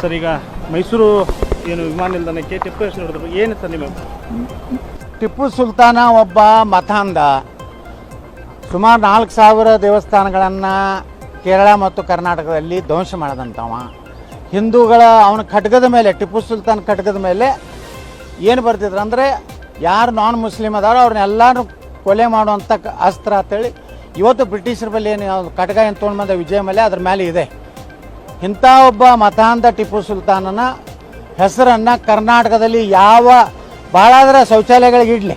Sir, ಈಗ ಮೈಸೂರು ಏನು ವಿಮಾನ ನಿಲ್ದಾಣಕ್ಕೆ ಟಿಪ್ಪು ಎಷ್ಟು ನೋಡಿದ್ರು ಏನು ಸರ್ ನಿಮ್ಮ ಟಿಪ್ಪು ಸುಲ್ತಾನ ಒಬ್ಬ ಮತಾಂಧ ಸುಮಾರು ನಾಲ್ಕು ಸಾವಿರ ದೇವಸ್ಥಾನಗಳನ್ನು ಕೇರಳ ಮತ್ತು ಕರ್ನಾಟಕದಲ್ಲಿ ಧ್ವಂಸ ಮಾಡಿದಂಥವ. ಹಿಂದೂಗಳ ಅವನ ಖಡ್ಗದ ಮೇಲೆ, ಟಿಪ್ಪು ಸುಲ್ತಾನ್ ಖಡ್ಗದ ಮೇಲೆ ಏನು ಬರ್ತಿದ್ರು ಅಂದರೆ, ಯಾರು ನಾನ್ ಮುಸ್ಲಿಮ್ ಅದಾರೋ ಅವ್ರನ್ನೆಲ್ಲರೂ ಕೊಲೆ ಮಾಡುವಂಥ ಅಸ್ತ್ರ ಅಂತೇಳಿ ಇವತ್ತು ಬ್ರಿಟಿಷರ ಬಳಿ ಏನು ಖಡ್ಗ ಏನು ತೊಗೊಂಡು ಬಂದ ವಿಜಯ ಮೇಲೆ ಅದ್ರ ಮೇಲೆ ಇದೆ. ಇಂಥ ಒಬ್ಬ ಮತಾಂಧ ಟಿಪ್ಪು ಸುಲ್ತಾನನ ಹೆಸರನ್ನು ಕರ್ನಾಟಕದಲ್ಲಿ ಯಾವ ಭಾಳ ಶೌಚಾಲಯಗಳಿಗೆ ಇಡಲಿ.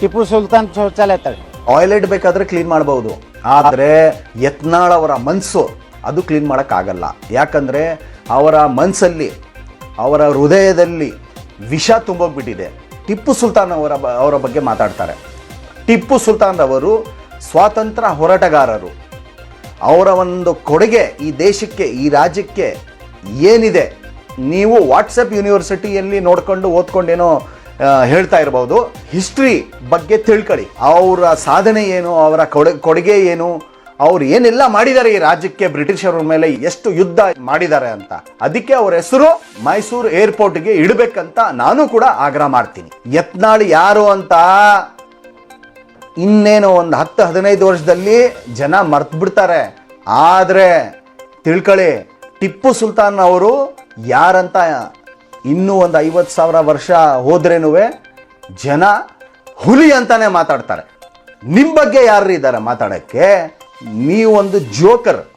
ಟಿಪ್ಪು ಸುಲ್ತಾನ್ ಶೌಚಾಲಯ ತಳಿ. ಟಾಯ್ಲೆಟ್ ಬೇಕಾದ್ರೆ ಕ್ಲೀನ್ ಮಾಡಬಹುದು ಆದರೆ ಯತ್ನಾಳ್ ಅವರ ಮನಸ್ಸು ಅದು ಕ್ಲೀನ್ ಮಾಡೋಕ್ಕಾಗಲ್ಲ. ಯಾಕಂದರೆ ಅವರ ಮನಸ್ಸಲ್ಲಿ ಅವರ ಹೃದಯದಲ್ಲಿ ವಿಷ ತುಂಬೋಗ್ಬಿಟ್ಟಿದೆ. ಟಿಪ್ಪು ಸುಲ್ತಾನ್ ಅವರ ಅವರ ಬಗ್ಗೆ ಮಾತಾಡ್ತಾರೆ. ಟಿಪ್ಪು ಸುಲ್ತಾನ್ ಅವರು ಸ್ವಾತಂತ್ರ್ಯ ಹೋರಾಟಗಾರರು. ಅವರ ಒಂದು ಕೊಡುಗೆ ಈ ದೇಶಕ್ಕೆ, ಈ ರಾಜ್ಯಕ್ಕೆ ಏನಿದೆ? ನೀವು ವಾಟ್ಸಪ್ ಯೂನಿವರ್ಸಿಟಿಯಲ್ಲಿ ನೋಡ್ಕೊಂಡು ಓದ್ಕೊಂಡೇನೋ ಹೇಳ್ತಾ ಇರ್ಬೋದು. ಹಿಸ್ಟ್ರಿ ಬಗ್ಗೆ ತಿಳ್ಕೊಳ್ಳಿ. ಅವರ ಸಾಧನೆ ಏನು, ಅವರ ಕೊಡೆ, ಕೊಡುಗೆ ಏನು, ಅವ್ರು ಏನೆಲ್ಲ ಮಾಡಿದ್ದಾರೆ ಈ ರಾಜ್ಯಕ್ಕೆ, ಬ್ರಿಟಿಷರ ಮೇಲೆ ಎಷ್ಟು ಯುದ್ಧ ಮಾಡಿದ್ದಾರೆ ಅಂತ. ಅದಕ್ಕೆ ಅವ್ರ ಹೆಸರು ಮೈಸೂರು ಏರ್ಪೋರ್ಟ್ಗೆ ಇಡಬೇಕಂತ ನಾನು ಕೂಡ ಆಗ್ರಹ ಮಾಡ್ತೀನಿ. ಯತ್ನಾಳ್ ಯಾರು ಅಂತ ಇನ್ನೇನು ಒಂದು ಹತ್ತು, ಹದಿನೈದು ವರ್ಷದಲ್ಲಿ ಜನ ಮರ್ತು ಬಿಡ್ತಾರೆ ಆದರೆ ತಿಳ್ಕೊಳ್ಳಿ ಟಿಪ್ಪು ಸುಲ್ತಾನ್ ಅವರು ಯಾರಂತ ಇನ್ನೂ ಒಂದು ಐವತ್ತು ಸಾವಿರ ವರ್ಷ ಹೋದ್ರೇನು ಜನ ಹುಲಿ ಅಂತಾನೆ ಮಾತಾಡ್ತಾರೆ. ನಿಮ್ಮ ಬಗ್ಗೆ ಯಾರು ಇದ್ದಾರೆ ಮಾತಾಡೋಕ್ಕೆ? ನೀವೊಂದು ಜೋಕರ್.